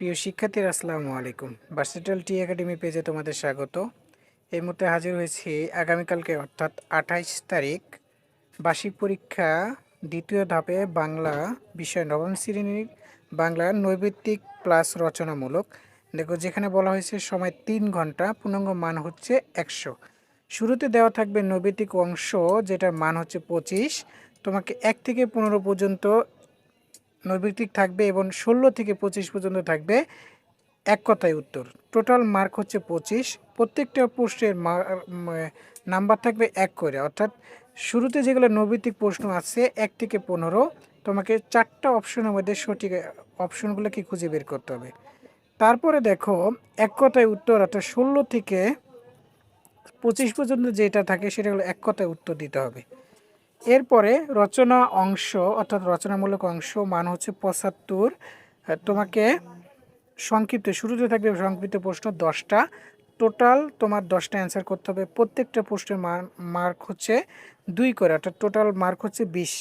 প্রিয় শিক্ষার্থীরা, আসসালামু আলাইকুম। ভার্সিটাল টি একাডেমি পেজে তোমাদের স্বাগত। এই মুহূর্তে হাজির হয়েছি আগামীকালকে, অর্থাৎ আঠাইশ তারিখ, বার্ষিক পরীক্ষা দ্বিতীয় ধাপে বাংলা বিষয় নবম শ্রেণির বাংলা নৈবিত্তিক প্লাস রচনামূলক। দেখো, যেখানে বলা হয়েছে সময় তিন ঘণ্টা, পূর্ণাঙ্গ মান হচ্ছে একশো। শুরুতে দেওয়া থাকবে নৈবিত্তিক অংশ, যেটার মান হচ্ছে পঁচিশ। তোমাকে এক থেকে পনেরো পর্যন্ত নৈবিত্তিক থাকবে এবং ষোলো থেকে পঁচিশ পর্যন্ত থাকবে এক কথায় উত্তর। টোটাল মার্ক হচ্ছে পঁচিশ। প্রত্যেকটা পোস্টের নাম্বার থাকবে এক করে। অর্থাৎ শুরুতে যেগুলো নৈবিত্তিক প্রশ্ন আছে, এক থেকে পনেরো, তোমাকে চারটা অপশনের মধ্যে সঠিক অপশনগুলোকে খুঁজে বের করতে হবে। তারপরে দেখো, এক কথায় উত্তর, অর্থাৎ ষোলো থেকে পঁচিশ পর্যন্ত যেটা থাকে সেটা হলো এক কথায় উত্তর দিতে হবে। এরপরে রচনা অংশ, অর্থাৎ রচনামূলক অংশ, মান হচ্ছে পঁচাত্তর। তোমাকে সংক্ষিপ্ত, শুরুতে থাকবে সংক্ষিপ্ত প্রশ্ন দশটা। টোটাল তোমার দশটা অ্যান্সার করতে হবে। প্রত্যেকটা প্রশ্নের মার্ক হচ্ছে দুই করে, অর্থাৎ টোটাল মার্ক হচ্ছে বিশ।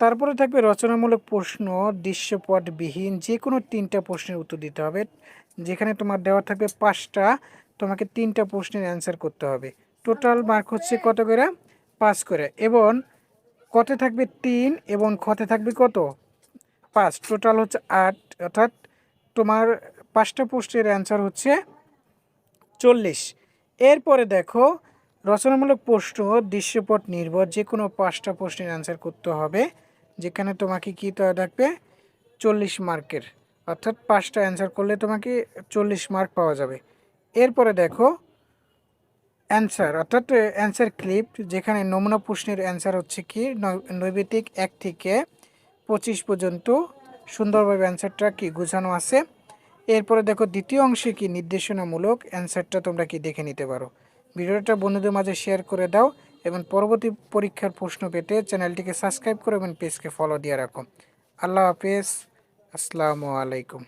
তারপরে থাকবে রচনামূলক প্রশ্ন, দৃশ্যপটবিহীন যে কোনো তিনটা প্রশ্নের উত্তর দিতে হবে। যেখানে তোমার দেওয়া থাকবে পাঁচটা, তোমাকে তিনটা প্রশ্নের অ্যান্সার করতে হবে। টোটাল মার্ক হচ্ছে কত করে? পাঁচ করে। এবং কতে থাকবে তিন এবং খতে থাকবে কত? পাঁচ। টোটাল হচ্ছে আট। অর্থাৎ তোমার পাঁচটা পোস্টের অ্যান্সার হচ্ছে চল্লিশ। এরপরে দেখো, রচনামূলক প্রশ্ন, দৃশ্যপট নির্ভর যে কোনো পাঁচটা প্রশ্নের অ্যান্সার করতে হবে, যেখানে তোমাকে কী দেওয়া থাকবে? চল্লিশ মার্কের। অর্থাৎ পাঁচটা অ্যান্সার করলে তোমাকে চল্লিশ মার্ক পাওয়া যাবে। এরপরে দেখো অ্যান্সার, অর্থাৎ অ্যান্সার ক্লিপ যেখানে নমুনা প্রশ্নের অ্যান্সার হচ্ছে কি নৈবেদিক এক থেকে পঁচিশ পর্যন্ত সুন্দরভাবে অ্যান্সারটা কি গুছানো আছে। এরপরে দেখো দ্বিতীয় অংশে কি নির্দেশনামূলক অ্যান্সারটা তোমরা কি দেখে নিতে পারো। ভিডিওটা বন্ধুদের মাঝে শেয়ার করে দাও এবং পরবর্তী পরীক্ষার প্রশ্ন পেতে চ্যানেলটিকে সাবস্ক্রাইব করো এবং পেজকে ফলো দিয়ে রাখো। আল্লাহ হাফেজ। আসসালামু আলাইকুম।